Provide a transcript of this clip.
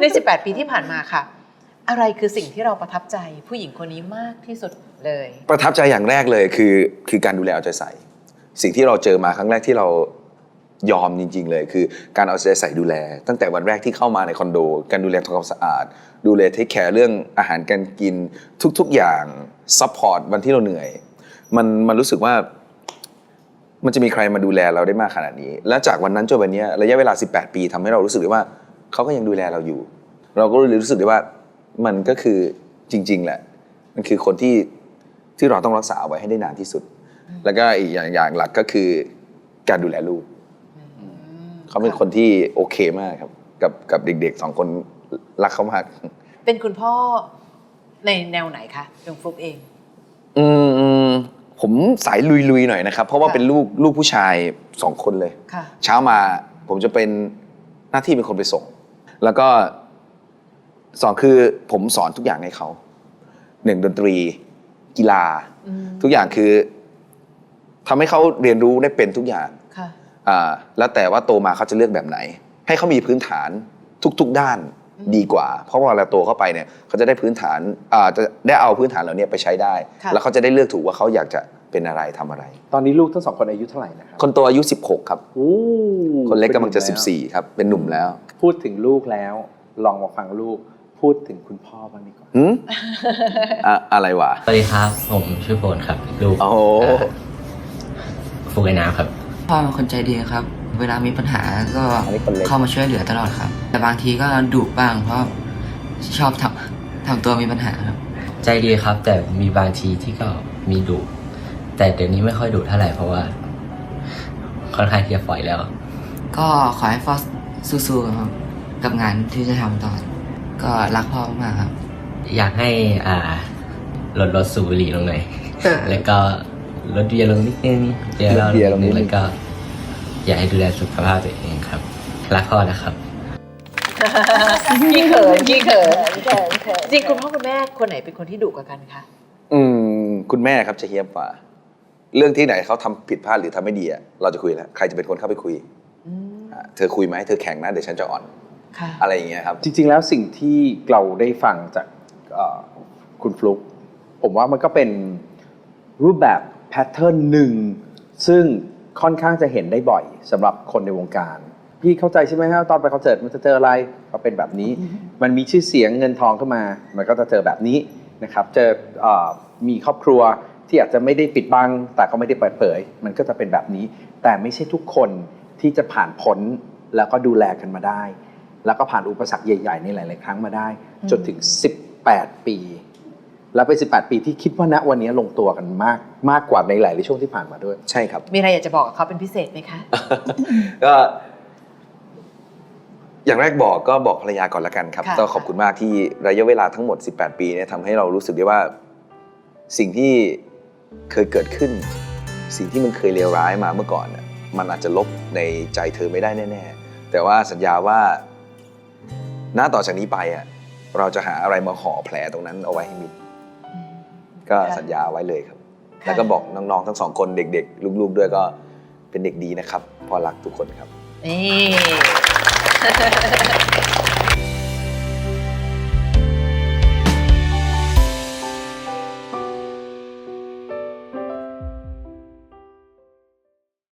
ใน 18 ปีที่ผ่านมาค่ะ อะไรคือสิ่งที่เราประทับใจผู้หญิงคนนี้มากที่สุดเลย ประทับใจอย่างแรกเลยคือคือการดูแลเอาใจใส่ สิ่งที่เราเจอมาครั้งแรกที่เรายอมจริง ๆ เลยคือการเอาใจใส่ดูแล ตั้งแต่วันแรกที่เข้ามาในคอนโด การดูแลทำความสะอาด ดูแลเทคแคร์เรื่องอาหารการกินทุกๆอย่างซัพพอร์ตวันที่เราเหนื่อย มันมันรู้สึกว่า มันจะมีใครมาดูแลเราได้มากขนาดนี้ และจากวันนั้นจนวันเนี้ยระยะเวลา 18 ปีทำให้เรารู้สึกว่า เขาก็ยังดูแลเราอยู่ เราก็เลยรู้สึกได้ว่ามันก็คือจริง ๆ แหละ มันคือคนที่ที่เราต้องรักษาเอาไว้ให้ได้นานที่สุด แล้วก็อีกอย่างอย่างหลักก็คือการดูแลลูกเขาเป็นคนที่โอเคมากครับ กับกับเด็กๆสองคนรักเขามาก เป็นคุณพ่อในแนวไหนคะดวงฟลุกเองอืมอืมผมสายลุยๆหน่อยนะครับ เพราะว่าค่ะเป็นลูกลูกผู้ชายสองคนเลยค่ะเช้ามาผมจะเป็นหน้าที่เป็นคนไปส่ง แล้วก็สองคือผมสอนทุกอย่างให้เขาหนึ่งดนตรี กีฬาอืมทุกอย่างคือทำให้เขาเรียนรู้ได้เป็นทุกอย่างค่ะอ่าแล้วแต่ว่าโตมาเขาจะเลือกแบบไหน ให้เขามีพื้นฐานทุกๆด้านอืมดีกว่า เพราะว่าเวลาโตเข้าไปเนี่ยเขาจะได้พื้นฐานอ่าจะได้เอาพื้นฐานเหล่านี้ไปใช้ได้ค่ะแล้วเขาจะได้เลือกถูกว่าเขาอยากจะเป็นอะไรทำอะไร ตอนนี้ลูกทั้งสองคนอายุเท่าไหร่นะครับ คนโตอายุ 16 ครับโอ้คนเล็กกำลังจะป็นหนุ่มแล้ว14 ครับ เป็นหนุ่มแล้ว พูดถึงลูกแล้ว ลองมาฟังลูก พูดถึงคุณพ่อบ้างดีกว่าหืมอะอะไรวะ สวัสดีครับ ผมชื่อโฟนครับ ลูกโอ้โหเอ่อฟูกไอ้น้ำครับ พ่อเป็นคนใจดีครับ เวลามีปัญหาก็อันนี้คนเล็ก เข้ามาช่วยเหลือตลอดครับ แต่บางทีก็ดุบ้าง เพราะชอบทำทำตัวมีปัญหาครับ ใจดีครับ แต่มีบางทีที่ก็มีดุ แต่เดี๋ยวนี้ไม่ค่อยดุเท่าไหร่เพราะว่า ค่อนข้างที่จะปล่อยแล้ว ก็ขอให้พ่อสู้ ๆครับกับงานที่จะทำต่อก็รักพ่อมากๆครับ อยากให้อ่าลดลดสูบบุหรี่ลงหน่อยแล้วก็ลดเบียร์ลงนิดนึงเบียร์เราลดเบียร์ลงนิดนึงแล้วก็ อยากให้ดูแลสุขภาพตัวเองครับ รักพ่อนะครับขี้เขินขี้เขินจริงคุณพ่อคุณแม่คนไหนเป็นคนที่ดุกว่ากันคะอืม คุณแม่ครับจะเฮี้ยมกว่า เรื่องที่ไหนเขาทำผิดพลาดหรือทำไม่ดีอะเราจะคุยแล้วใครจะเป็นคนเข้าไปคุยอืมอะ เธอคุยไหมเธอแข่งนะเดี๋ยวฉันจะอ่อนค่ะอะไรอย่างเงี้ยครับ จริง ๆ แล้วสิ่งที่เราได้ฟังจากเอ่อคุณฟลุกผมว่ามันก็เป็นรูปแบบแพทเทิร์นหนึ่งซึ่งค่อนข้างจะเห็นได้บ่อยสำหรับคนในวงการ พี่เข้าใจใช่ไหมครับตอนไปคอนเสิร์ตมันจะเจออะไรก็เป็นแบบนี้ มันมีชื่อเสียงเงินทองเข้ามา มันก็จะเจอแบบนี้นะครับเจอเอ่อมีครอบครัวที่อาจจะไม่ได้ปิดบังแต่ก็ไม่ได้เปิดเผย มันก็จะเป็นแบบนี้ แต่ไม่ใช่ทุกคน ที่จะผ่านพ้นแล้วก็ดูแลกันมาได้ แล้วก็ผ่านอุปสรรคใหญ่ๆในหลาย ๆ ครั้งมาได้อืมจนถึง 18 ปี แล้วเป็น18 ปีที่คิดว่าณวันนี้ลงตัวกันมากมากกว่าในหลายๆช่วงที่ผ่านมาด้วย ใช่ครับ มีอะไรอยากจะบอกกับเขาเป็นพิเศษไหมคะ ก็อย่างแรกบอกก็บอกภรรยาก่อนละกันครับ ค่ะ ก็ขอบคุณมากที่ระยะเวลาทั้งหมด 18 ปีเนี่ยทำให้เรารู้สึกได้ว่าสิ่งที่เคยเกิดขึ้น สิ่งที่มันเคยเลวร้ายมาเมื่อก่อนน่ะ มันอาจจะลบในใจเธอไม่ได้แน่ๆ แต่ว่าสัญญาว่าหน้าต่อจากนี้ไปอะเราจะหาอะไรมาห่อแผลตรงนั้นเอาไว้ให้มิดก็ค่ะสัญญาไว้เลยครับค่ะแล้วก็บอกน้องๆทั้งสองคนเด็กๆ ลูกๆด้วยก็เป็นเด็กดีนะครับเพอรักทุกคนครับนี่